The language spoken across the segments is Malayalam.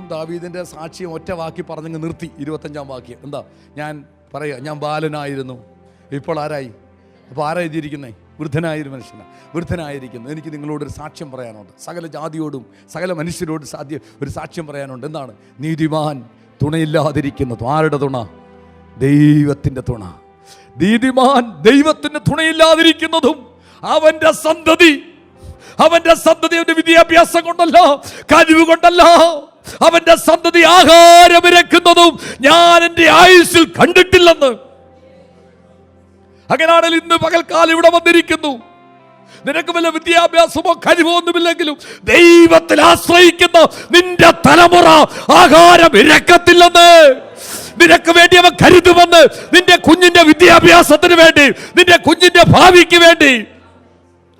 ദാവീദിന്റെ സാക്ഷ്യം ഒറ്റ വാക്കി പറഞ്ഞങ്ങ് നിർത്തി. ഇരുപത്തഞ്ചാം വാക്യം. എന്താ? ഞാൻ പറയുക ഞാൻ ബാലനായിരുന്നു. ഇപ്പോൾ ആരായി? അപ്പോൾ ആരാ എഴുതിയിരിക്കുന്നേ? വൃദ്ധനായൊരു മനുഷ്യനാണ് വൃദ്ധനായിരിക്കുന്നു. എനിക്ക് നിങ്ങളോടൊരു സാക്ഷ്യം പറയാനുണ്ട്. സകല ജാതിയോടും സകല മനുഷ്യരോടും സാധ്യ ഒരു സാക്ഷ്യം പറയാനുണ്ട്. എന്താണ്? നീതിമാൻ തുണയില്ലാതിരിക്കുന്നത് ആരുടെ തുണ? ദൈവത്തിന്റെ തുണ. നീതിമാൻ ദൈവത്തിന്റെ തുണയില്ലാതിരിക്കുന്നതും അവന്റെ സന്തതി. അവന്റെ സന്തതി അവന്റെ വിദ്യാഭ്യാസം കൊണ്ടല്ല കഴിവ് കൊണ്ടല്ല. അവന്റെ സന്തതി ആഹാരം ഇരക്കുന്നതും ഞാൻ എന്റെ ആയുസ്സിൽ കണ്ടിട്ടില്ലെന്ന്. അങ്ങനെയാണെങ്കിൽ ഇന്ന് പകൽക്കാലം ഇവിടെ വന്നിരിക്കുന്നു. നിനക്ക് വല്ല വിദ്യാഭ്യാസമോ കഴിവോ ഒന്നുമില്ലെങ്കിലും ദൈവത്തിൽ ആശ്രയിക്കുന്ന നിന്റെ തലമുറ ആഹാരം ഇരക്കത്തില്ലെന്ന് നിനക്ക് വേണ്ടി അവൻ കരുതുമെന്ന് നിന്റെ കുഞ്ഞിന്റെ വിദ്യാഭ്യാസത്തിന് വേണ്ടി നിന്റെ കുഞ്ഞിന്റെ ഭാവിക്ക് വേണ്ടി.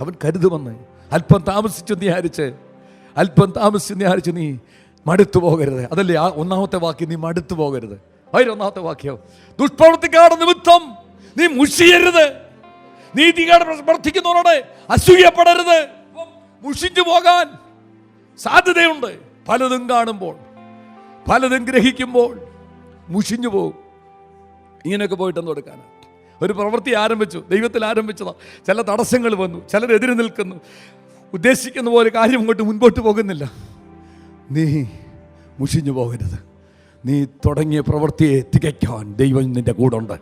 അവൻ കരുതുമെന്ന്. അല്പം താമസിച്ചു നീ ഹരിച്ച് അല്പം താമസിച്ചു നീ ഹരിച്ച് നീ മടുത്തു പോകരുത്. അതല്ലേ ആ ഒന്നാമത്തെ വാക്യം നീ മടുത്തു പോകരുത്. അതിൽ ഒന്നാമത്തെ വാക്യം. ദുഷ്പ്രവൃത്തിക്കാരുടെ നിമിത്തം നീ മുഷിയരുത്. നീതികാരുടെ പ്രവർത്തിക്കുന്നവരോട് അസൂയപ്പെടരുത്. മുഷിഞ്ഞു പോകാൻ സാധ്യതയുണ്ട്. പലതും കാണുമ്പോൾ പലതും ഗ്രഹിക്കുമ്പോൾ മുഷിഞ്ഞു പോകും ഇങ്ങനെയൊക്കെ പോയിട്ടൊന്നും എടുക്കാനാണ് ഒരു പ്രവൃത്തി ആരംഭിച്ചു. ദൈവത്തിൽ ആരംഭിച്ചതാ. ചില തടസ്സങ്ങൾ വന്നു. ചിലരെതിരെ നിൽക്കുന്നു. ഉദ്ദേശിക്കുന്ന പോലെ കാര്യം ഇങ്ങോട്ട് മുൻപോട്ട് പോകുന്നില്ല. നീ മുഷിഞ്ഞു പോകരുത് നീ തുടങ്ങിയ പ്രവൃത്തിയെ തികയ്ക്കാൻ ദൈവം നിന്റെ കൂടെ ഉണ്ട്.